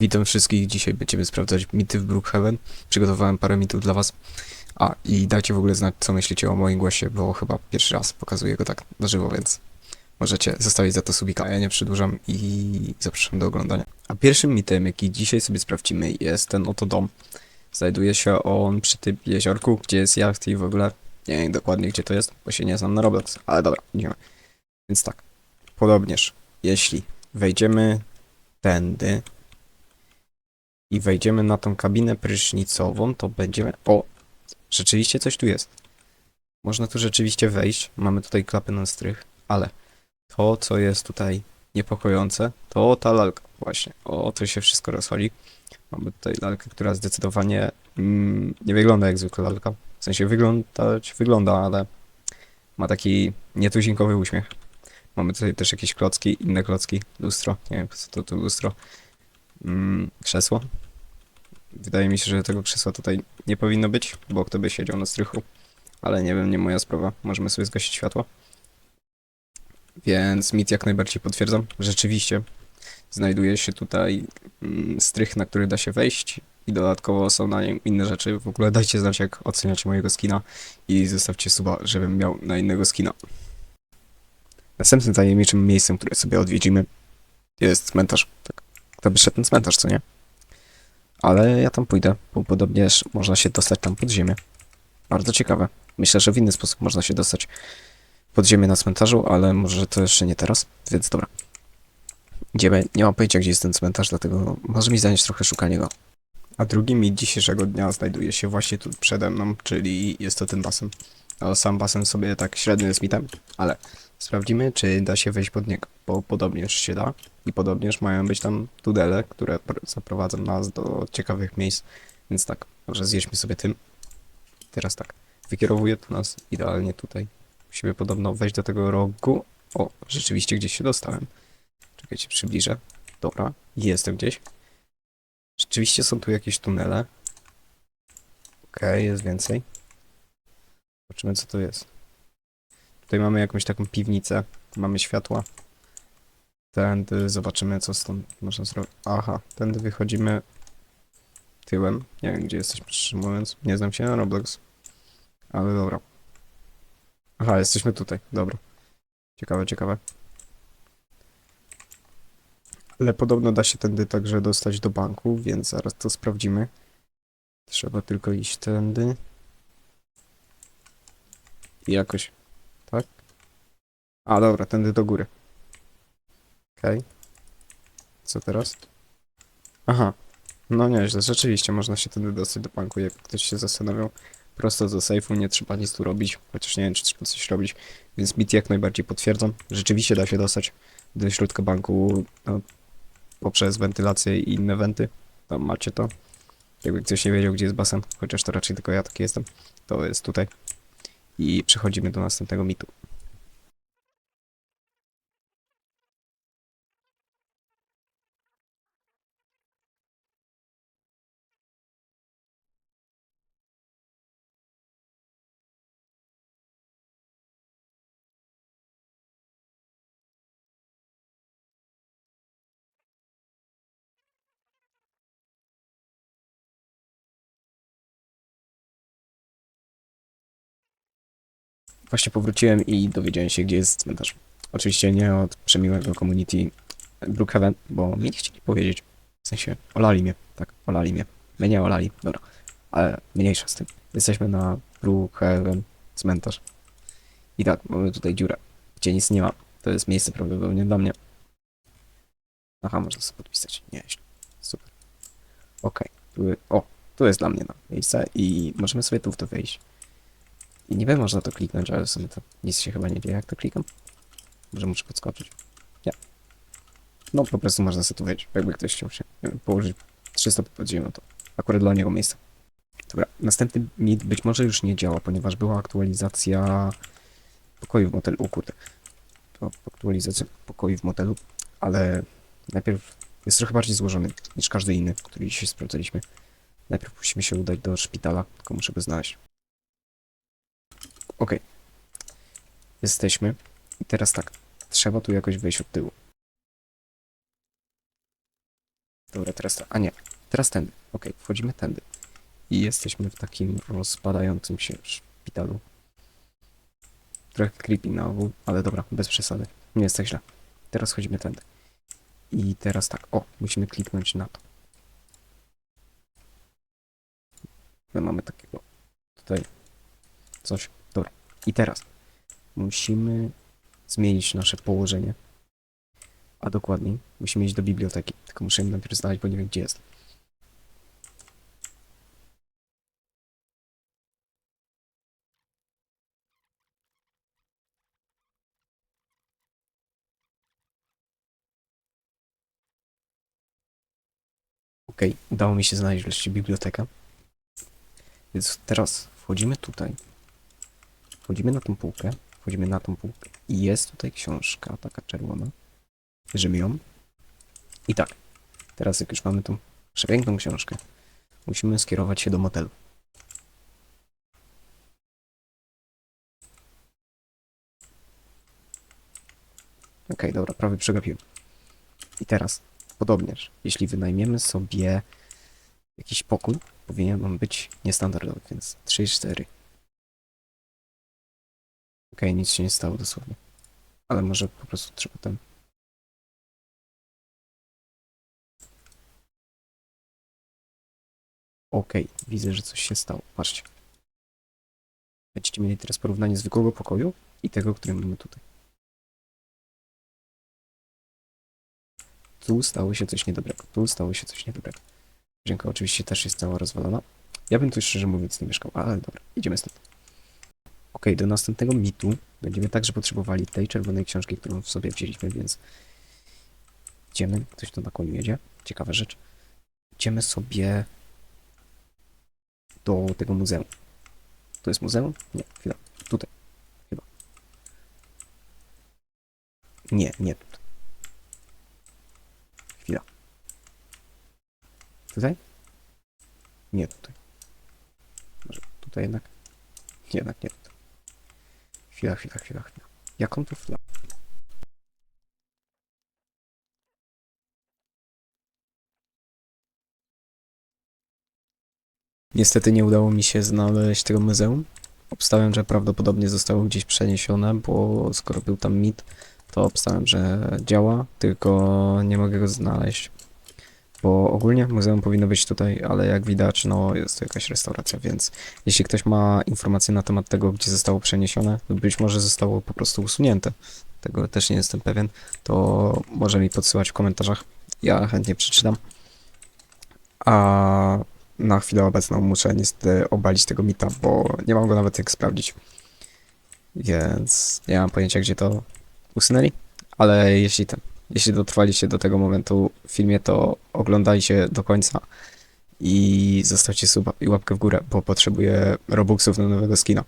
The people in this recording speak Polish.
Witam wszystkich, dzisiaj będziemy sprawdzać mity w Brookhaven. Przygotowałem parę mitów dla was. A, i dajcie w ogóle znać, co myślicie o moim głosie, bo chyba pierwszy raz pokazuję go tak na żywo, więc możecie zostawić za to subika. Ja nie przedłużam i zapraszam do oglądania. A pierwszym mitem, jaki dzisiaj sobie sprawdzimy, jest ten oto dom. Znajduje się on przy tym jeziorku, gdzie jest jacht i w ogóle nie wiem dokładnie, gdzie to jest, bo się nie znam na Roblox, ale dobra, idziemy. Więc tak, podobnież, jeśli wejdziemy tędy, i wejdziemy na tą kabinę prysznicową, to będziemy... O! Rzeczywiście coś tu jest. Można tu rzeczywiście wejść. Mamy tutaj klapy na strych, ale to, co jest tutaj niepokojące, to ta lalka właśnie. O, to się wszystko rozchodzi. Mamy tutaj lalkę, która zdecydowanie mm, nie wygląda jak zwykła lalka. W sensie wyglądać wygląda, ale ma taki nietuzinkowy uśmiech. Mamy tutaj też jakieś klocki, inne klocki, lustro, nie wiem co to, to lustro, mm, krzesło. Wydaje mi się, że tego krzesła tutaj nie powinno być, bo kto by siedział na strychu. Ale nie wiem, nie moja sprawa. Możemy sobie zgasić światło. Więc mit jak najbardziej potwierdzam. Rzeczywiście znajduje się tutaj mm, strych, na który da się wejść i dodatkowo są na nim inne rzeczy. W ogóle dajcie znać, jak oceniacie mojego skina i zostawcie suba, żebym miał na innego skina. Następnym tajemniczym miejscem, które sobie odwiedzimy, jest cmentarz. Tak, kto by szedł ten cmentarz, co nie? Ale ja tam pójdę, bo podobnież można się dostać tam pod ziemię. Bardzo ciekawe. Myślę, że w inny sposób można się dostać pod ziemię na cmentarzu, ale może to jeszcze nie teraz, więc dobra. Idziemy. Nie mam pojęcia, gdzie jest ten cmentarz, dlatego może mi zająć trochę szukanie go. A drugi mit dzisiejszego dnia znajduje się właśnie tu przede mną, czyli jest to ten basen. No, sam basen sobie tak średnio jest mitem, ale sprawdzimy, czy da się wejść pod niego, bo podobnież się da i podobnież mają być tam tunele, które pr- zaprowadzą nas do ciekawych miejsc, więc tak, może zjedźmy sobie tym. Teraz tak, wykierowuje to nas idealnie tutaj. Musimy podobno wejść do tego rogu. O, rzeczywiście gdzieś się dostałem. Czekajcie, przybliżę. Dobra, jestem gdzieś. Rzeczywiście są tu jakieś tunele. Okej, jest więcej. Zobaczymy co to jest. Tutaj mamy jakąś taką piwnicę. Mamy światła. Tędy zobaczymy, co stąd można zrobić. Aha, tędy wychodzimy tyłem. Nie wiem, gdzie jesteśmy, szczerze mówiąc. Nie znam się na Roblox. Ale dobra. Aha, jesteśmy tutaj. Dobra. Ciekawe, ciekawe. Ale podobno da się tędy także dostać do banku, więc zaraz to sprawdzimy. Trzeba tylko iść tędy. I jakoś. Tak? A, dobra, tędy do góry. Okej. Co teraz? Aha. No nieźle, rzeczywiście można się tędy dostać do banku, jak ktoś się zastanawiał. Prosto do sejfu, nie trzeba nic tu robić, chociaż nie wiem, czy trzeba coś robić. Więc mit jak najbardziej potwierdzam. Rzeczywiście da się dostać do środka banku no, poprzez wentylację i inne wenty. Tam macie to. Jakby ktoś nie wiedział, gdzie jest basen, chociaż to raczej tylko ja taki jestem, to jest tutaj. I przechodzimy do następnego mitu. Właśnie powróciłem i dowiedziałem się, gdzie jest cmentarz. Oczywiście nie od przemiłego community Brookhaven, bo mi nie chcieli powiedzieć. W sensie, olali mnie. Tak, olali mnie. Mnie olali, dobra. Ale mniejsza z tym. Jesteśmy na Brookhaven cmentarz. I tak, mamy tutaj dziurę, gdzie nic nie ma. To jest miejsce prawdopodobnie dla mnie. Aha, można sobie podpisać. Nie. Super. Okej. tu- O, tu jest dla mnie no, miejsce i możemy sobie tu w to wejść. Niby można to kliknąć, ale w sumie to nic się chyba nie dzieje, jak to klikam. Może muszę podskoczyć. Nie. No po prostu można wejść. Jakby ktoś chciał się wiem, położyć 300 pod ziemią, to akurat dla niego miejsce. Dobra, następny mit być może już nie działa, ponieważ była aktualizacja pokoju w motelu. O kurde. To aktualizacja pokoju w motelu, ale najpierw jest trochę bardziej złożony niż każdy inny, który dzisiaj sprawdzaliśmy. Najpierw musimy się udać do szpitala, tylko muszę go znaleźć. Okej. Jesteśmy. I teraz tak. Trzeba tu jakoś wejść od tyłu. Dobra, teraz to. A nie, teraz tędy. Okej, wchodzimy tędy. I jesteśmy w takim rozpadającym się szpitalu. Trochę creepy na ogół, ale dobra, bez przesady. Nie jest tak źle. Teraz chodzimy tędy. I teraz tak, o, musimy kliknąć na to. My mamy takiego tutaj coś. I teraz musimy zmienić nasze położenie. A dokładniej, musimy iść do biblioteki. Tylko muszę ją najpierw znaleźć, bo nie wiem gdzie jest. Okej, udało mi się znaleźć wreszcie bibliotekę. Więc teraz wchodzimy tutaj. Wchodzimy na tą półkę. Wchodzimy na tą półkę. I jest tutaj książka, taka czerwona. Bierzemy ją. I tak. Teraz jak już mamy tą przepiękną książkę, musimy skierować się do motelu. Okej, dobra, prawie przegapiłem. I teraz, podobnież, jeśli wynajmiemy sobie jakiś pokój, powinien on być niestandardowy, więc 3 4. Okej, nic się nie stało dosłownie. Ale może po prostu trzeba ten. Okej, widzę, że coś się stało. Patrzcie. Będziecie mieli teraz porównanie zwykłego pokoju i tego, który mamy tutaj. Tu stało się coś niedobrego. Tu stało się coś niedobrego. Łazienka oczywiście też jest cała rozwalona. Ja bym tu szczerze mówiąc nie mieszkał, ale dobra, idziemy stąd. Okej, do następnego mitu będziemy także potrzebowali tej czerwonej książki, którą sobie wzięliśmy, więc idziemy. Ktoś tu na koniu jedzie. Ciekawa rzecz. Idziemy sobie do tego muzeum. To jest muzeum? Nie, chwila. Tutaj. Chyba. Nie, nie tutaj. Chwila. Tutaj? Nie tutaj. Może tutaj jednak? Jednak nie tutaj. Chwila, chwila, chwila, chwila. Jaką tu flagę? Niestety nie udało mi się znaleźć tego muzeum. Obstałem, że prawdopodobnie zostało gdzieś przeniesione, bo skoro był tam mit, to obstałem, że działa, tylko nie mogę go znaleźć. Bo ogólnie muzeum powinno być tutaj, ale jak widać, no jest to jakaś restauracja, więc jeśli ktoś ma informacje na temat tego, gdzie zostało przeniesione, to być może zostało po prostu usunięte. Tego też nie jestem pewien, to może mi podsyłać w komentarzach. Ja chętnie przeczytam. A na chwilę obecną muszę niestety obalić tego mita, bo nie mam go nawet jak sprawdzić. Więc nie mam pojęcia, gdzie to usunęli, ale jeśli ten, jeśli dotrwaliście do tego momentu w filmie, to oglądajcie do końca i zostawcie suba i łapkę w górę, bo potrzebuję robuxów na nowego skina.